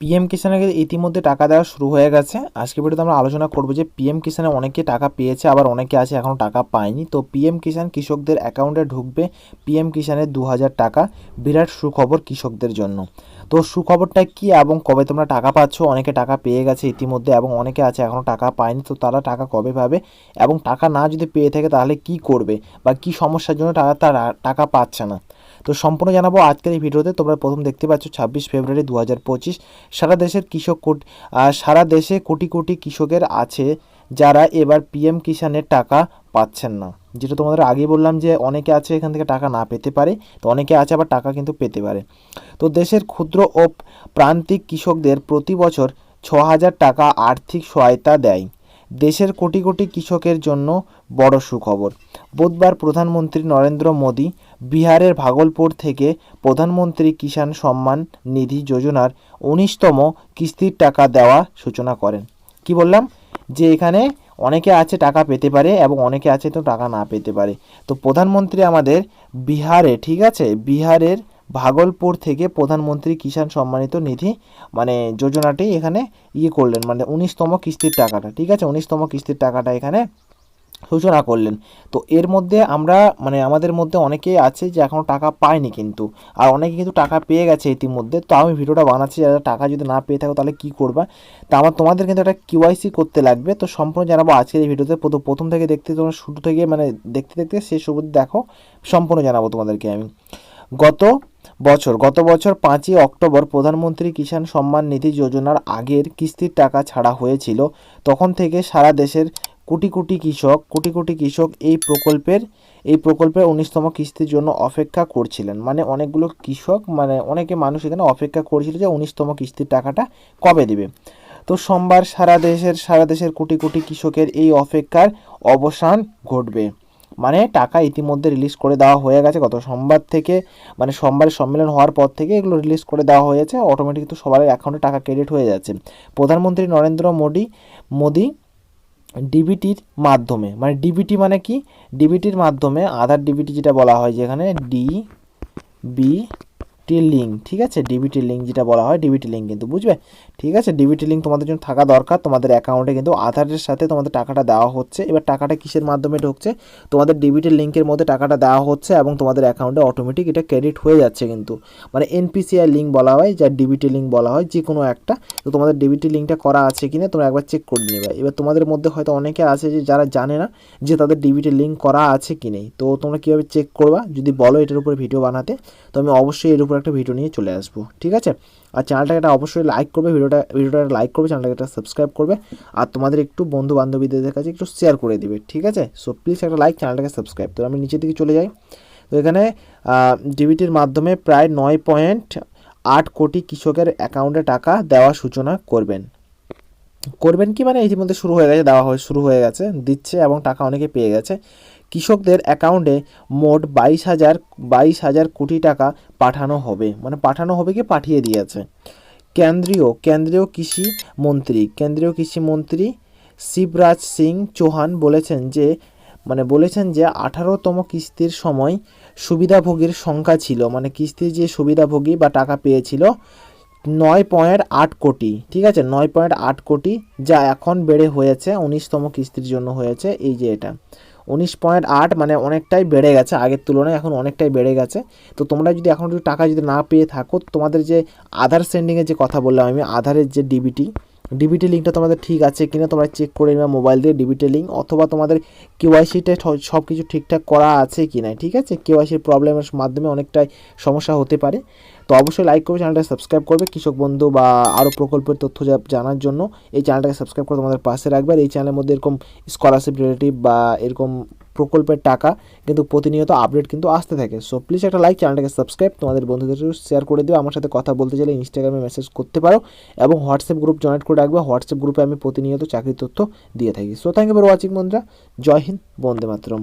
PM কিষাণের ইতিমধ্যে টাকা দেওয়া শুরু হয়ে গেছে। আজকে ভিডিওতে আমরা আলোচনা করব যে পিএম কিষাণে অনেকে টাকা পেয়েছে, আবার অনেকে আছে এখনও টাকা পায়নি। তো পিএম কিষাণ কৃষকদের অ্যাকাউন্টে ঢুকবে পিএম কিষাণের দু টাকা। বিরাট সুখবর কৃষকদের জন্য। তো সুখবরটা কি এবং কবে তোমরা টাকা পাচ্ছ? অনেকে টাকা পেয়ে গেছে ইতিমধ্যে এবং অনেকে আছে এখনও টাকা পায়নি। তো তারা টাকা কবে পাবে? এবং টাকা না যদি পেয়ে থাকে তাহলে কি করবে? বা কি সমস্যার জন্য তারা টাকা পাচ্ছে না? তো সম্পূর্ণ জানাব আজকের এই ভিডিওতে। তোমরা প্রথম দেখতে পাচ্ছ ছাব্বিশ ফেব্রুয়ারি দু হাজার পঁচিশ। সারা দেশের কৃষক কোটি সারা দেশে কোটি কোটি কৃষকের আছে যারা এবার পিএম কিষাণের টাকা পাচ্ছেন না। যেটা তোমাদের আগেই বললাম যে অনেকে আছে এখান থেকে টাকা না পেতে পারে, তো অনেকে আছে আবার টাকা কিন্তু পেতে পারে। তো দেশের ক্ষুদ্র ও প্রান্তিক কৃষকদের প্রতি বছর ছ হাজার টাকা আর্থিক সহায়তা দেয়। দেশের কোটি কোটি কৃষকের জন্য বড় সুখবর। বুধবার প্রধানমন্ত্রী নরেন্দ্র মোদী বিহারের ভাগলপুর থেকে প্রধানমন্ত্রী কিষাণ সম্মান নিধি যোজনার উনিশতম কিস্তির টাকা দেওয়া সূচনা করেন। কি বললাম? যে এখানে অনেকে আছে টাকা পেতে পারে এবং অনেকে আছে তো টাকা না পেতে পারে। তো প্রধানমন্ত্রী আমাদের বিহারে, ঠিক আছে? বিহারের ভাগলপুর থেকে প্রধানমন্ত্রী কিষাণ সম্মানিত নিধি মানে যোজনাটি এখানে ইয়ে করলেন মানে উনিশতম কিস্তির টাকাটা, ঠিক আছে? উনিশতম কিস্তির টাকাটা এখানে সূচনা করলেন। তো এর মধ্যে আমরা মানে আমাদের মধ্যে অনেকেই আছে যে এখনও টাকা পায়নি কিন্তু, আর অনেকে কিন্তু টাকা পেয়ে গেছে ইতিমধ্যে। তো আমি ভিডিওটা বানাচ্ছি, যারা টাকা যদি না পেয়ে থাকো তাহলে কী করবা? তা আমার তোমাদের কিন্তু একটা কিওয়াইসি করতে লাগবে। তো সম্পূর্ণ জানাব আজকের এই ভিডিওতে। প্রথম থেকে দেখতে তোমরা, শুরু থেকে মানে দেখতে দেখতে শেষ অবধি দেখো। সম্পূর্ণ জানাব তোমাদেরকে আমি। গত বছর গত বছর পাঁচই অক্টোবর প্রধানমন্ত্রী কিষাণ সম্মান নিধি যোজনার আগের কিস্তির টাকা ছাড়া হয়েছিল। তখন থেকে সারা দেশের কোটি কোটি কৃষক, কোটি কোটি কৃষক এই প্রকল্পের এই প্রকল্পের উনিশতম কিস্তির জন্য অপেক্ষা করছিলেন। মানে অনেকগুলো কৃষক মানে অনেকে মানুষ এখানে অপেক্ষা করছিল যে উনিশতম কিস্তির টাকাটা কবে দেবে। তো সোমবার সারা দেশের সারা দেশের কোটি কোটি কৃষকের এই অপেক্ষার অবসান ঘটবে। মানে টাকা ইতিমধ্যে রিলিজ করে দেওয়া হয়ে গেছে। গত সোমবার থেকে মানে সোমবারের সম্মেলন হওয়ার পর থেকে এগুলো রিলিজ করে দেওয়া হয়েছে। অটোমেটিক তো সবার অ্যাকাউন্টে টাকা ক্রেডিট হয়ে যাচ্ছে। প্রধানমন্ত্রী নরেন্দ্র মোদী মোদী ডিবিটির মাধ্যমে মানে ডিবিটি মানে কি? ডিবিটির মাধ্যমে, আধার ডিবিটি যেটা বলা হয় যেখানে ডি বি টি লিঙ্ক ঠিক আছে? ডিবিটি লিঙ্ক যেটা বলা হয় ডিবিটি লিঙ্ক কিন্তু, বুঝবে? ঠিক আছে? ডিবিটি লিঙ্ক তোমাদের জন্য থাকা দরকার, তোমাদের অ্যাকাউন্টে কিন্তু আধারের সাথে তোমাদের টাকাটা দেওয়া হচ্ছে। এবার টাকাটা কিসের মাধ্যমে ঢুকছে? তোমাদের ডিবিটি লিঙ্কের মধ্যে টাকাটা দেওয়া হচ্ছে এবং তোমাদের অ্যাকাউন্টে অটোমেটিক এটা ক্রেডিট হয়ে যাচ্ছে কিন্তু। মানে এনপিসিআই লিঙ্ক বলা হয় যা ডিবিটি লিঙ্ক বলা হয় যে কোনো একটা। তো তোমাদের ডিবিটি লিঙ্কটা করা আছে কিনা, তোমরা একবার চেক করে নেবে। এবার তোমাদের মধ্যে হয়তো অনেকে আছে যে, যারা জানে না যে তাদের ডিবিটি লিঙ্ক করা আছে কি নেই তো তোমরা কীভাবে চেক করবা? যদি বলো এটার উপরে ভিডিও বানাতে, তো আমি অবশ্যই এর উপর একটা ভিডিও নিয়ে চলে আসব, ঠিক আছে? আর চ্যানেলটাকে একটা অবশ্যই লাইক করবে ভিডিওটা ভিডিওটা লাইক করবে চ্যানেলটাকে একটা সাবস্ক্রাইব করবে, আর তোমাদের একটু বন্ধু বান্ধবীদের কাছে একটু শেয়ার করে দিবে, ঠিক আছে? সো প্লিজ একটা লাইক চ্যানেলটাকে সাবস্ক্রাইব তো আমি নিচের দিকে চলে যাই। তো এখানে ডিবিটির মাধ্যমে প্রায় নয় পয়েন্ট আট কোটি কৃষকের অ্যাকাউন্টে টাকা দেওয়ার সূচনা করবেন। করবেন কি মানে ইতিমধ্যে শুরু হয়ে গেছে, দেওয়া হয়ে, শুরু হয়ে গেছে, দিচ্ছে এবং টাকা অনেকে পেয়ে গেছে। কৃষকদের অ্যাকাউন্টে মোট বাইশ হাজার বাইশ হাজার কোটি টাকা পাঠানো হবে। মানে পাঠানো হবে কি? পাঠিয়ে দিয়েছে। কেন্দ্রীয় কেন্দ্রীয় কৃষি মন্ত্রী, কেন্দ্রীয় কৃষি মন্ত্রী শিবরাজ সিং চৌহান বলেছেন যে মানে বলেছেন যে আঠারোতম কিস্তির সময় সুবিধাভোগীর সংখ্যা ছিল। মানে কিস্তির যে সুবিধাভোগী বা টাকা পেয়েছিল নয় পয়েন্ট আট কোটি। ঠিক আছে? নয় পয়েন্ট আট কোটি যা এখন বেড়ে হয়েছে, উনিশতম কিস্তির জন্য হয়েছে। এই যে এটা। উনিশ পয়েন্ট আট মানে অনেকটাই বেড়ে গেছে, আগের তুলনায় এখন অনেকটাই বেড়ে গেছে। তো তোমরা যদি এখন একটু টাকা যদি না পেয়ে থাকো, তোমাদের যে আধার সেন্ডিংয়ের যে কথা বললাম আমি আধারের যে ডিবিটি ডিবিটি লিঙ্কটা তোমাদের ঠিক আছে কিনা তোমরা চেক করে নেবে মোবাইল দিয়ে ডিবিটি লিঙ্ক অথবা তোমাদের কেওয়াইসিটা সব কিছু ঠিকঠাক করা আছে কি না ঠিক আছে? কেওয়াইসির প্রবলেমের মাধ্যমে অনেকটাই সমস্যা হতে পারে। তো অবশ্যই লাইক করবে চ্যানেলটা সাবস্ক্রাইব করবে, কৃষক বন্ধু বা আরও প্রকল্পের তথ্য জানার জন্য এই চ্যানেলটাকে সাবস্ক্রাইব করে তোমাদের পাশে রাখবে। আর এই চ্যানেলের মধ্যে এরকম স্কলারশিপ রিলেটিভ বা এরকম প্রকল্পের টাকা কিন্তু প্রতিনিয়ত আপডেট কিন্তু আসতে থাকে। সো প্লিজ একটা লাইক চ্যানেলটাকে সাবস্ক্রাইব তোমাদের বন্ধুদের শেয়ার করে দিও। আমার সাথে কথা বলতে চাইলে ইনস্টাগ্রামে মেসেজ করতে পারো এবং হোয়াটসঅ্যাপ গ্রুপ জয়েন করে রাখবে। হোয়াটসঅ্যাপ গ্রুপে আমি প্রতিনিয়ত চাকরির তথ্য দিয়ে থাকি। So thank you for watching বন্ধুরা। জয় হিন্দ, বন্দে মাতরম।